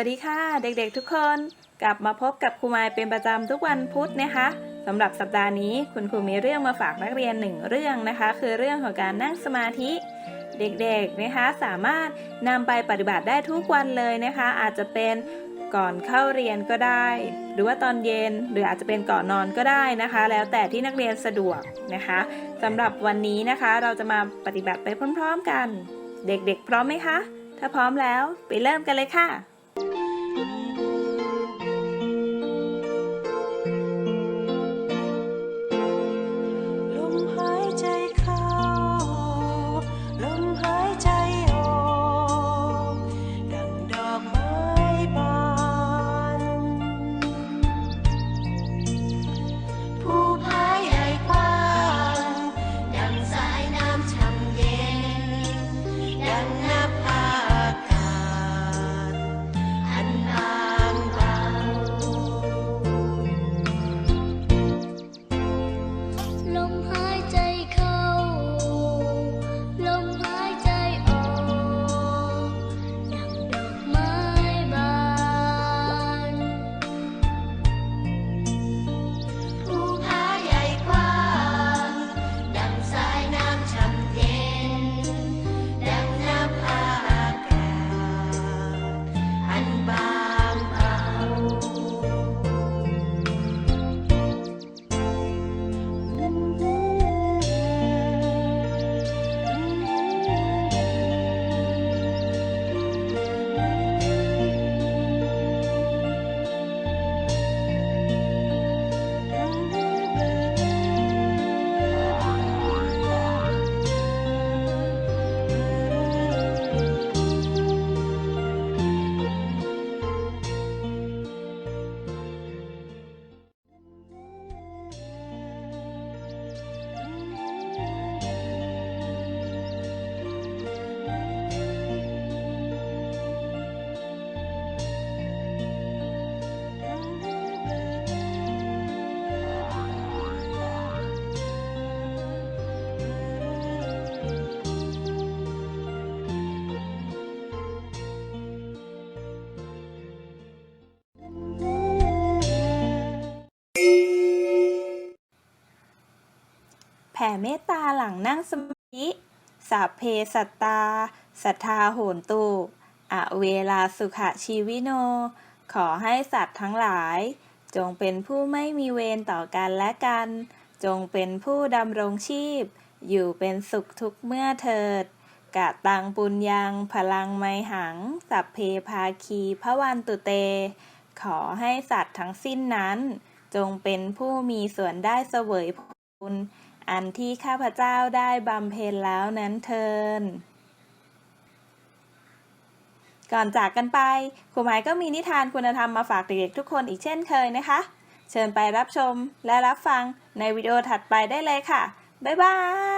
วัสดีค่ะ เด็กๆทุกคน กลับมาพบกับครูมายเป็นประจำทุกวันพุธนะคะสำหรับสัปดาห์นี้คุณครูมีเรื่องมาฝากนักเรียนหนึ่งเรื่องนะคะ คือเรื่องของการนั่งสมาธิเด็กๆนะคะสามารถนำไปปฏิบัติได้ทุกวันเลยนะคะ อาจจะเป็นก่อนเข้าเรียนก็ได้ หรือว่าตอนเย็นหรืออาจจะเป็นก่อนนอนก็ได้นะคะ แล้วแต่ที่นักเรียนสะดวกนะคะสำหรับวันนี้นะคะเราจะมาปฏิบัติไปพร้อม ๆกัน เด็กๆ พร้อมไหมคะ ถ้าพร้อมแล้วไปเริ่มกันเลยค่ะ ล ผ่เมตตาหลังนั่งสมาธิสัพเพสัตตา สัทธาโหนตุอเวลาสุขชีวิโน ขอให้สัตว์ทั้งหลาย จงเป็นผู้ไม่มีเวรต่อกันและกัน จงเป็นผู้ดำรงชีพ อยู่เป็นสุขทุกเมื่อเถิด กะตังปุญญัง พลังไมหัง สัพเพภาคีพระวันตุเต ขอให้สัตว์ทั้งสิ้นนั้น จงเป็นผู้มีส่วนได้เสวยผล อันที่ข้าพเจ้าได้บำเพ็ญแล้วนั้นเทินก่อนจากกันไปครูหมายก็มีนิทานคุณธรรมมาฝากเด็กๆทุกคนอีกเช่นเคยนะคะ เชิญไปรับชมและรับฟังในวิดีโอถัดไปได้เลยค่ะ บ๊ายบาย